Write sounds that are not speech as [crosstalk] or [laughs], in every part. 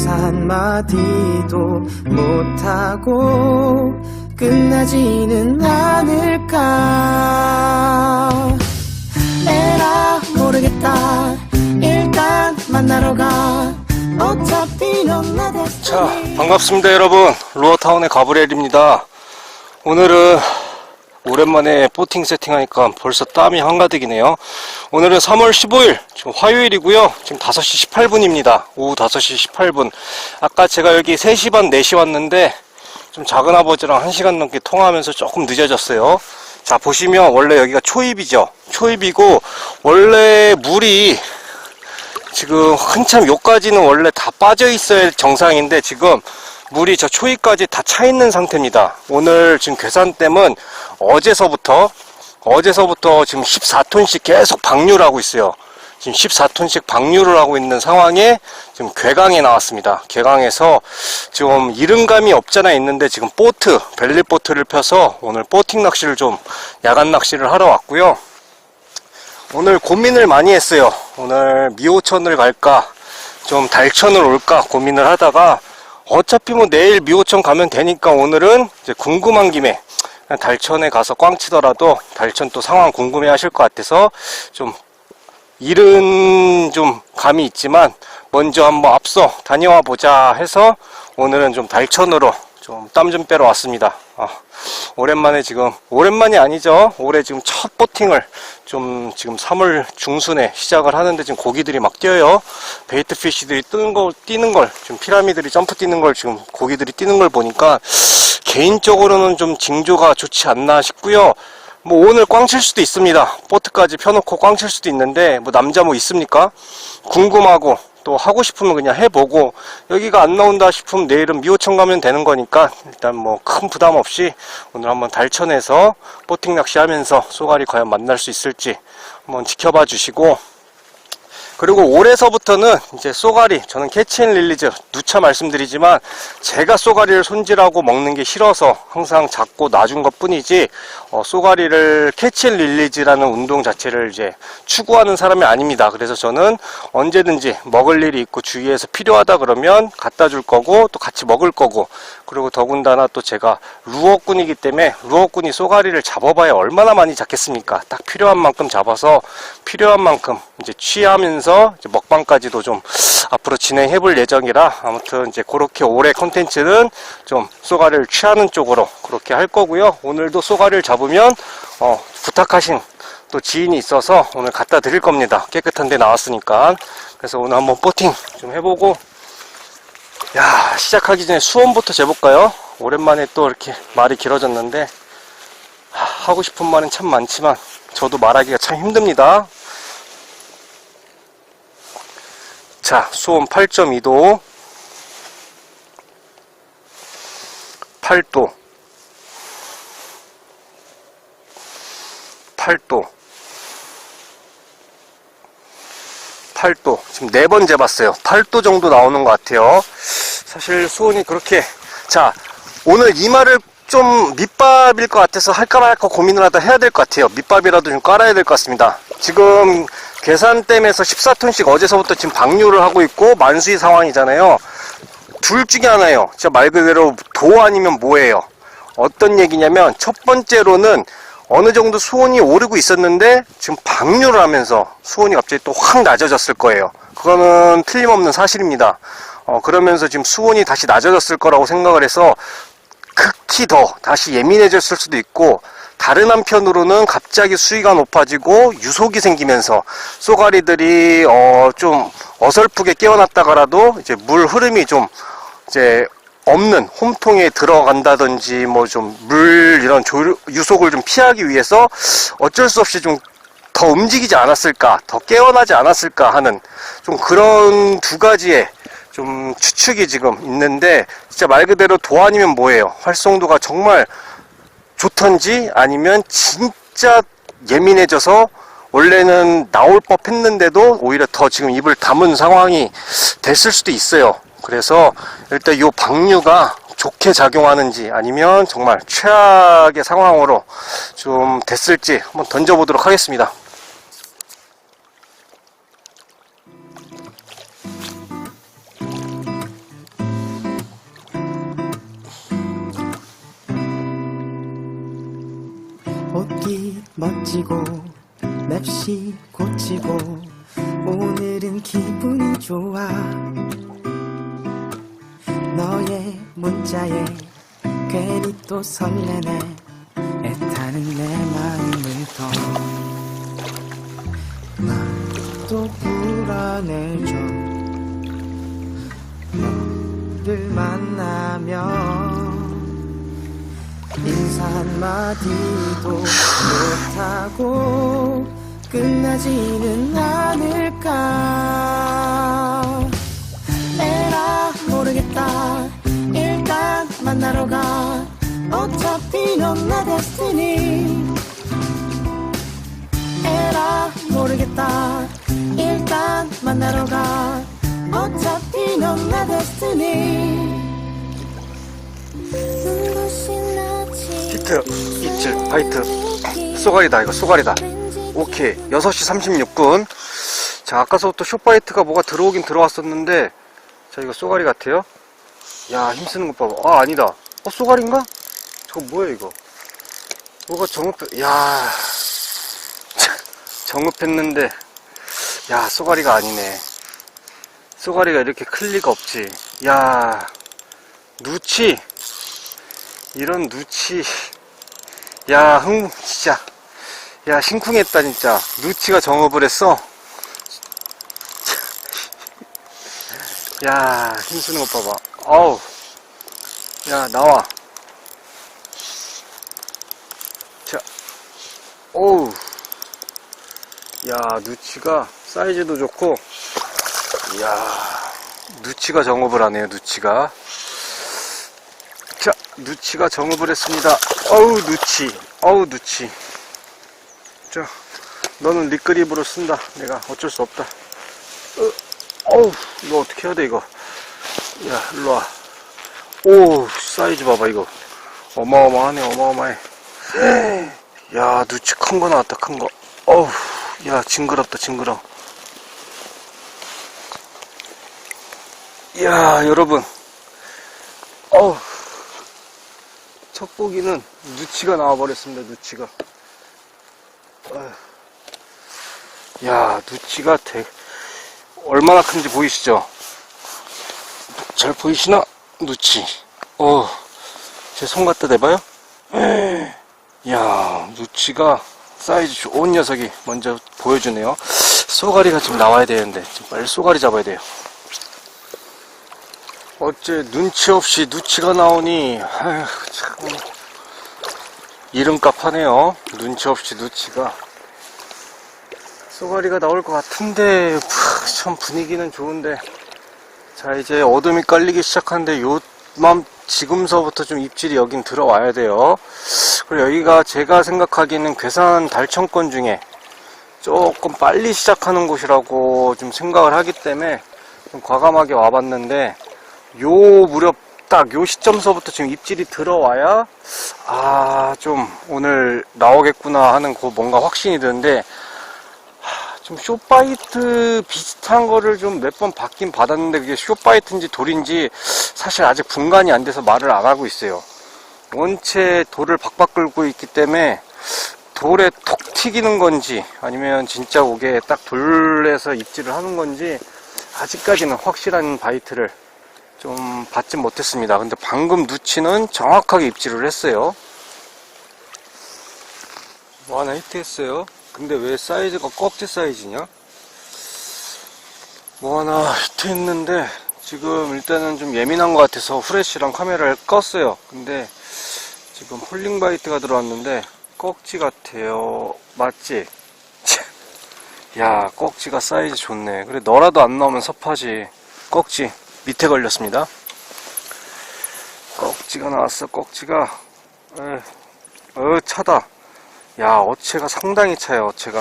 인사 한마디도 못하고 끝나지는 않을까 에라 모르겠다 일단 만나러 가 어차피 넌나 자, 반갑습니다, 여러분. 루어타운의 가브리엘입니다. 오늘은 오랜만에 보팅 세팅하니까 벌써 땀이 한가득이네요. 오늘은 3월 15일, 지금 화요일이고요. 지금 5시 18분입니다. 오후 5시 18분. 아까 제가 여기 3시 반, 4시 왔는데, 좀 작은 아버지랑 1시간 넘게 통화하면서 조금 늦어졌어요. 자, 보시면 원래 여기가 초입이죠. 초입이고, 원래 물이 지금 한참 요까지는 원래 다 빠져 있어야 정상인데 지금 물이 저 초위까지 다 차 있는 상태입니다. 오늘 지금 괴산댐은 어제서부터 어제서부터 지금 14톤씩 계속 방류를 하고 있어요. 지금 14톤씩 방류를 하고 있는 상황에 지금 괴강에 나왔습니다. 괴강에서 지금 이른감이 없잖아 있는데 지금 보트, 벨리 보트를 펴서 오늘 보팅 낚시를 좀 야간 낚시를 하러 왔고요. 오늘 고민을 많이 했어요. 오늘 미호천을 갈까, 좀 달천을 올까 고민을 하다가 어차피 뭐 내일 미호천 가면 되니까 오늘은 이제 궁금한 김에 달천에 가서 꽝 치더라도 달천 또 상황 궁금해 하실 것 같아서 좀 일은 좀 감이 있지만 먼저 한번 앞서 다녀와 보자 해서 오늘은 좀 달천으로 좀 땀 좀 빼러 왔습니다. 아, 오랜만에 지금 오랜만이 아니죠. 올해 지금 첫 보팅을 좀 지금 3월 중순에 시작을 하는데 지금 고기들이 막 뛰어요. 베이트 피쉬들이 뜨는 걸 뛰는 걸 지금 피라미들이 점프 뛰는 걸 지금 고기들이 뛰는 걸 보니까 개인적으로는 좀 징조가 좋지 않나 싶고요. 뭐 오늘 꽝 칠 수도 있습니다. 보트까지 펴놓고 꽝 칠 수도 있는데 뭐 남자 뭐 있습니까? 궁금하고 또 하고 싶으면 그냥 해보고 여기가 안 나온다 싶으면 내일은 미호천 가면 되는 거니까 일단 뭐 큰 부담 없이 오늘 한번 달천에서 보팅 낚시하면서 쏘가리 과연 만날 수 있을지 한번 지켜봐 주시고 그리고 올해서부터는 이제 쏘가리 저는 캐치앤 릴리즈 누차 말씀드리지만 제가 쏘가리를 손질하고 먹는 게 싫어서 항상 잡고 놔준 것 뿐이지 어, 쏘가리를 캐치앤 릴리즈라는 운동 자체를 이제 추구하는 사람이 아닙니다. 그래서 저는 언제든지 먹을 일이 있고 주위에서 필요하다 그러면 갖다 줄 거고 또 같이 먹을 거고 그리고 더군다나 또 제가 루어꾼이기 때문에 루어꾼이 쏘가리를 잡아봐야 얼마나 많이 잡겠습니까? 딱 필요한 만큼 잡아서 필요한 만큼 이제 취하면서 이제 먹방까지도 좀 앞으로 진행해 볼 예정이라 아무튼 이제 그렇게 올해 컨텐츠는 좀 쏘가리를 취하는 쪽으로 그렇게 할 거고요. 오늘도 쏘가리를 잡으면 어, 부탁하신 또 지인이 있어서 오늘 갖다 드릴 겁니다. 깨끗한 데 나왔으니까. 그래서 오늘 한번 보팅 좀 해보고 야 시작하기 전에 수원부터 재볼까요? 오랜만에 또 이렇게 말이 길어졌는데 하, 하고 싶은 말은 참 많지만 저도 말하기가 참 힘듭니다. 자, 수온 8.2도, 8도, 8도, 8도. 지금 네 번 재봤어요. 8도 정도 나오는 것 같아요. 사실 수온이 그렇게, 자, 오늘 이 말을 좀 밑밥일 것 같아서 할까 말까 고민을 하다 해야 될 것 같아요. 밑밥이라도 좀 깔아야 될 것 같습니다. 지금 계산댐에서 14톤씩 어제서부터 지금 방류를 하고 있고 만수위 상황이잖아요. 둘 중에 하나예요. 진짜 말 그대로 도 아니면 뭐예요. 어떤 얘기냐면 첫 번째로는 어느 정도 수온이 오르고 있었는데 지금 방류를 하면서 수온이 갑자기 또 확 낮아졌을 거예요. 그거는 틀림없는 사실입니다. 어, 그러면서 지금 수온이 다시 낮아졌을 거라고 생각을 해서 극히 더 다시 예민해졌을 수도 있고 다른 한편으로는 갑자기 수위가 높아지고 유속이 생기면서 쏘가리들이 어 좀 어설프게 깨어났다가라도 이제 물 흐름이 좀 이제 없는 홈통에 들어간다든지 뭐 좀 물 이런 조, 유속을 좀 피하기 위해서 어쩔 수 없이 좀 더 움직이지 않았을까, 더 깨어나지 않았을까 하는 좀 그런 두 가지의 좀 추측이 지금 있는데 진짜 말 그대로 도안이면 뭐예요? 활성도가 정말 좋던지 아니면 진짜 예민해져서 원래는 나올 법 했는데도 오히려 더 지금 입을 다문 상황이 됐을 수도 있어요. 그래서 일단 이 방류가 좋게 작용하는지 아니면 정말 최악의 상황으로 좀 됐을지 한번 던져보도록 하겠습니다. 옷깃 멋지고 맵시 고치고 오늘은 기분이 좋아 너의 문자에 괜히 또 설레네. 애타는 내 마음을 더나또 불안해져. 너를 만나면 인사 한마디도 못하고 끝나지는 않을까 만나러 가 어차피 넌 나 데스티니 에라 모르겠다 일단 만나러 가 어차피 넌 나 데스티니 히트, 이틀, 바이트, 쏘가리다, 이거 쏘가리다. 오케이. 6시 36분. 자, 아까서부터 숏바이트가 뭐가 들어오긴 들어왔었는데, 자, 이거 쏘가리 같아요. 야, 힘쓰는 것 봐봐. 아, 아니다. 어, 쏘가리인가? 저거 뭐야, 이거? 뭐가 정읍, 야 [laughs] 정읍했는데, 야, 쏘가리가 아니네. 쏘가리가 이렇게 클 리가 없지. 야 누치. 이런 누치. 야, 흥, 진짜. 야, 심쿵했다, 진짜. 누치가 정업을 했어. [laughs] 야, 힘쓰는 것 봐봐. 어우. 야, 나와. 자. 어우. 야, 누치가 사이즈도 좋고. 야, 누치가 정업을 하네요, 누치가. 자, 누치가 정업을 했습니다. 어우, 누치. 어우, 누치. 자, 너는 리그립으로 쓴다. 내가 어쩔 수 없다. 어, 어우, 이거 어떻게 해야 돼, 이거. 야, 일로 와. 오, 사이즈 봐봐, 이거. 어마어마하네, 어마어마해. 야, 누치 큰 거 나왔다, 큰 거. 어우, 야, 징그럽다, 징그러. 야, 여러분. 어우. 첫 보기는 누치가 나와버렸습니다. 어휴. 야, 누치가 되 얼마나 큰지 보이시죠? 잘 보이시나? 누치. 어, 제 손 갖다 대봐요? 야, 누치가 사이즈 좋은 녀석이 먼저 보여주네요. 쏘가리가 지금 나와야 되는데, 지금 빨리 쏘가리 잡아야 돼요. 어째 눈치 없이 누치가 나오니 아휴 참 이름값 하네요 눈치 없이 누치가 쏘가리가 나올 것 같은데 푸, 참 분위기는 좋은데 자 이제 어둠이 깔리기 시작하는데 요맘 지금서부터 좀 입질이 여긴 들어와야 돼요. 그리고 여기가 제가 생각하기에는 괴산 달청권 중에 조금 빨리 시작하는 곳이라고 좀 생각을 하기 때문에 좀 과감하게 와봤는데 요 무렵 딱 요 시점서부터 지금 입질이 들어와야 아 좀 오늘 나오겠구나 하는 그 뭔가 확신이 드는데 하, 좀 쇼바이트 비슷한 거를 좀 몇 번 받긴 받았는데 그게 쇼바이트인지 돌인지 사실 아직 분간이 안 돼서 말을 안 하고 있어요 원체 돌을 박박 끌고 있기 때문에 돌에 톡 튀기는 건지 아니면 진짜 오게 딱 돌에서 입질을 하는 건지 아직까지는 확실한 바이트를 좀 받지 못했습니다. 근데 방금 누치는 정확하게 입질을 했어요. 뭐 하나 히트했어요. 근데 왜 사이즈가 꺽지 사이즈냐? 뭐 하나 히트했는데 지금 일단은 좀 예민한 것 같아서 후레쉬랑 카메라를 껐어요. 근데 지금 홀링 바이트가 들어왔는데 꺽지 같아요. 맞지? [laughs] 야, 꺽지가 사이즈 좋네. 그래, 너라도 안 나오면 섭하지. 꺽지, 밑에 걸렸습니다. 꺽지가 나왔어, 꺽지가. 에, 어, 차다. 야, 어체가 상당히 차요, 어체가.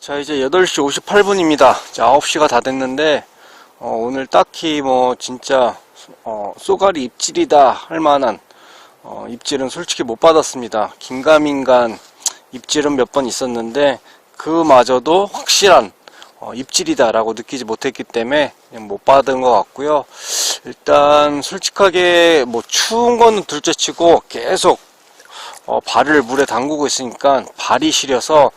자, 이제 8시 58분입니다. 자, 9시가 다 됐는데, 어, 오늘 딱히 뭐, 진짜, 어, 쏘가리 입질이다 할 만한, 어, 입질은 솔직히 못 받았습니다. 긴가민간 입질은 몇 번 있었는데, 그마저도 확실한, 어, 입질이다 라고 느끼지 못했기 때문에 못 받은 것 같고요. 일단, 솔직하게 뭐, 추운 거는 둘째 치고, 계속, 어, 발을 물에 담그고 있으니까 발이 시려서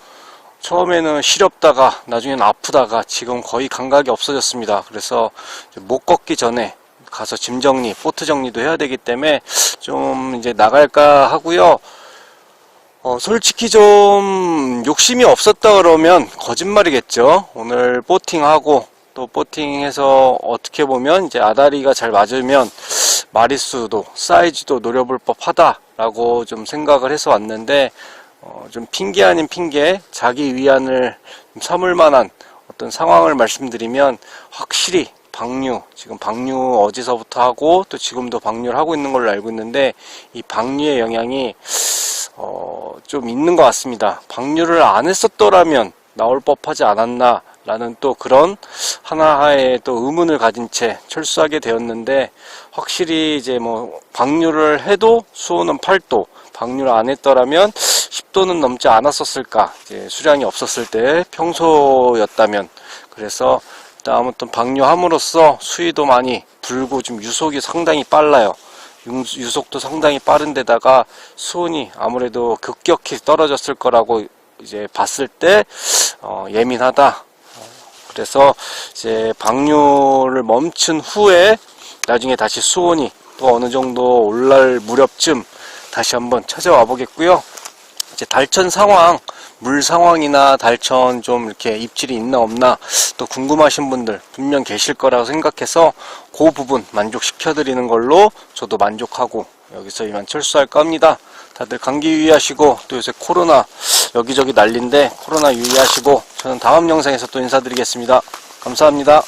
처음에는 시렵다가 나중에는 아프다가 지금 거의 감각이 없어졌습니다. 그래서 못 걷기 전에 가서 짐 정리, 포트 정리도 해야 되기 때문에 좀 이제 나갈까 하고요. 어, 솔직히 좀 욕심이 없었다 그러면 거짓말이겠죠. 오늘 보팅하고 또 보팅해서 어떻게 보면 이제 아다리가 잘 맞으면 마리수도 사이즈도 노려볼 법하다라고 좀 생각을 해서 왔는데 어, 좀 핑계 아닌 핑계, 자기 위안을 삼을 만한 어떤 상황을 말씀드리면 확실히 방류, 지금 방류 어디서부터 하고 또 지금도 방류를 하고 있는 걸로 알고 있는데 이 방류의 영향이 어, 좀 있는 것 같습니다. 방류를 안 했었더라면 나올 법하지 않았나 라는 또 그런 하나하나의 또 의문을 가진 채 철수하게 되었는데 확실히 이제 뭐 방류를 해도 수온은 8도 방류를 안 했더라면 10도는 넘지 않았었을까. 수량이 없었을 때 평소였다면. 그래서 일단 아무튼 방류함으로써 수위도 많이 불고 좀 유속이 상당히 빨라요. 융- 유속도 상당히 빠른데다가 수온이 아무래도 급격히 떨어졌을 거라고 이제 봤을 때 어, 예민하다 그래서 이제 방류를 멈춘 후에 나중에 다시 수온이 또 어느 정도 올라올 무렵쯤 다시 한번 찾아와 보겠고요. 이제 달천 상황, 물 상황이나 달천 좀 이렇게 입질이 있나 없나 또 궁금하신 분들 분명 계실 거라고 생각해서 그 부분 만족시켜 드리는 걸로 저도 만족하고 여기서 이만 철수할까 합니다. 다들 감기 유의하시고 또 요새 코로나 여기저기 난린데 코로나 유의하시고 저는 다음 영상에서 또 인사드리겠습니다. 감사합니다.